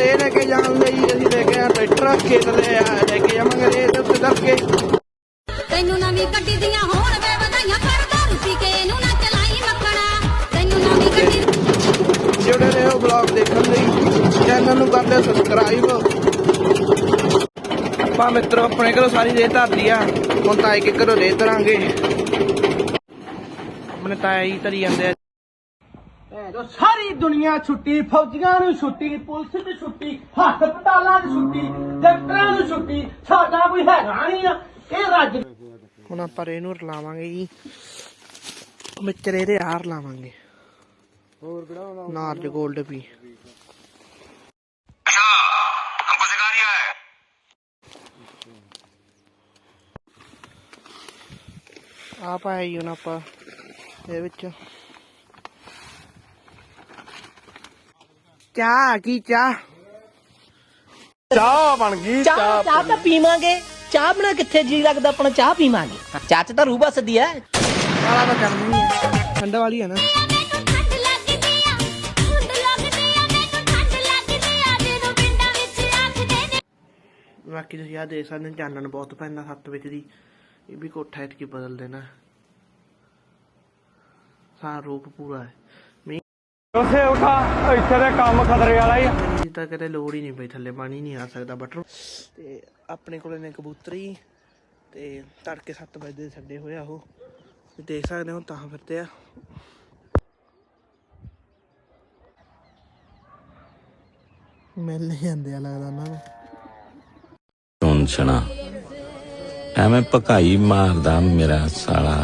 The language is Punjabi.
ਰੇ ਲੈ ਕੇ ਜਾਣ ਲਈ ਅਸੀਂ ਲੈ ਕੇ ਆ ਟਰੈਕਟਰ ਖੇਤ ਲੈ ਆ ਲੈ ਕੇ ਜਾਵਾਂਗੇ ਰੇ ਦੇ ਉੱਤੇ ਕਰਕੇ ਤੈਨੂੰ ਨਵੀਂ ਗੱਡੀ ਦੀਆਂ ਹੋਣ ਵੇ ਵਧਾਈਆਂ ਪਰ ਦਾਰੂ ਪੀ ਕੇ ਇਹਨੂੰ ਨਾ ਚਲਾਈ ਮੱਖਣਾ। ਤੈਨੂੰ ਨਵੀਂ ਗੱਡੀ ਜਿਹੜੇ ਨੇ ਉਹ ਬਲੌਗ ਦੇਖਣ ਲਈ ਚੈਨਲ ਨੂੰ ਕਰ ਲਿਓ ਸਬਸਕ੍ਰਾਈਬ ਆਪਾਂ ਮਿੱਤਰੋ ਆਪਣੇ ਘਰੋਂ ਸਾਰੀ ਰੇ ਧਰਦੀ ਆ। ਹੁਣ ਤਾਂ ਇੱਕ ਇੱਕ ਘਰੋਂ ਰੇ ਧਰਾਂਗੇ। ਆਪਣੇ ਤਾਇਆ ਜੀ ਧਰੀ ਜਾਂਦੇ ਆ। ਜੋ ਸਾਰੀ ਦੁਨੀਆ ਛੁੱਟੀ ਫੌਜੀਆਂ ਨੂੰ ਛੁੱਟੀ ਪੁਲਿਸ ਨੂੰ ਛੁੱਟੀ ਹਸਪਤਾਲਾਂ ਨੂੰ ਛੁੱਟੀ ਡਾਕਟਰਾਂ ਨੂੰ ਛੁੱਟੀ ਸਾਡਾ ਕੋਈ ਹੈਰਾਨ ਹੀ ਇਹ ਰੱਜ ਹੁਣ ਆਪਾਂ ਇਹਨੂੰ ਰਲਾਵਾਂਗੇ ਜੀ। ਮਿੱਤਰ ਇਹਦੇ ਹਾਰ ਲਾਵਾਂਗੇ। ਹੋਰ ਕਿਹੜਾ ਨਾਰਜ 골ਡ ਵੀ। ਆ ਪਾਇਆ ਯੂਨ ਆਪਾਂ ਇਹ ਵਿੱਚ। ਚਾਹ ਕੀ ਚਾਹ? ਚਾਹ ਬਣ ਗਈ ਚਾਹ ਚਾਹ ਤਾਂ ਪੀਵਾਂਗੇ। ਚਾਹ ਬਣਾ ਕਿੱਥੇ ਜੀ ਲੱਗਦਾ ਆਪਣਾ ਚਾਹ ਪੀਵਾਂਗੇ। ਚਾਹ ਚ ਤਾਂ ਰੂਹ ਬਸਦੀ ਐ। ਵਾਲਾ ਤਾਂ ਕਰਨੀ ਹੈ ਠੰਡਾ ਵਾਲੀ ਹੈ ਨਾ। ਮੈਨੂੰ ਠੰਡ ਲੱਗਦੀ ਆ ਠੰਡ ਲੱਗਦੀ ਆ ਮੈਨੂੰ ਠੰਡ ਲੱਗਦੀ ਆ ਜਦੋਂ ਪਿੰਡਾਂ ਵਿੱਚ ਆਖਦੇ ਨੇ। ਬਾਕੀ ਤੁਸੀਂ ਆ ਦੇਖ ਸਕਦੇ ਹੋ, ਚਾਨਣ ਬਹੁਤ ਪੈਂਦਾ ਸੱਤ ਵਜੇ ਦੀ। ਇਹ ਵੀ ਕੋਠਾ ਇਤਕੀ ਬਦਲ ਦੇਣਾ ਸਾਰਾ ਰੂਪ ਪੂਰਾ ਹੈ ਉਸੇ ਉਠਾ ਇੱਥੇ ਦੇ ਕੰਮ ਖਤਰੇ ਵਾਲਾ ਹੀ ਦੀ ਤਾਂ ਕਦੇ ਲੋੜ ਹੀ ਨਹੀਂ ਪਈ ਥੱਲੇ ਪਾਣੀ ਨਹੀਂ ਆ ਸਕਦਾ ਬਟਰ ਤੇ ਆਪਣੇ ਕੋਲੇ ਨੇ ਕਬੂਤਰੀ ਤੇ ਤੜਕੇ 7 ਵਜੇ ਦੇ ਛੱਡੇ ਹੋਏ ਆ ਉਹ। ਦੇਖ ਸਕਦੇ ਹੋ ਤਾਂ ਫਿਰਦੇ ਆ। ਮਿਲ ਜਾਂਦੇ ਆ ਲੱਗਦਾ ਉਹਨਾਂ ਨੂੰ। ਸੁਣ ਸੁਣਾ ਐਵੇਂ ਭਕਾਈ ਮਾਰਦਾ ਮੇਰਾ ਸਾਲਾ।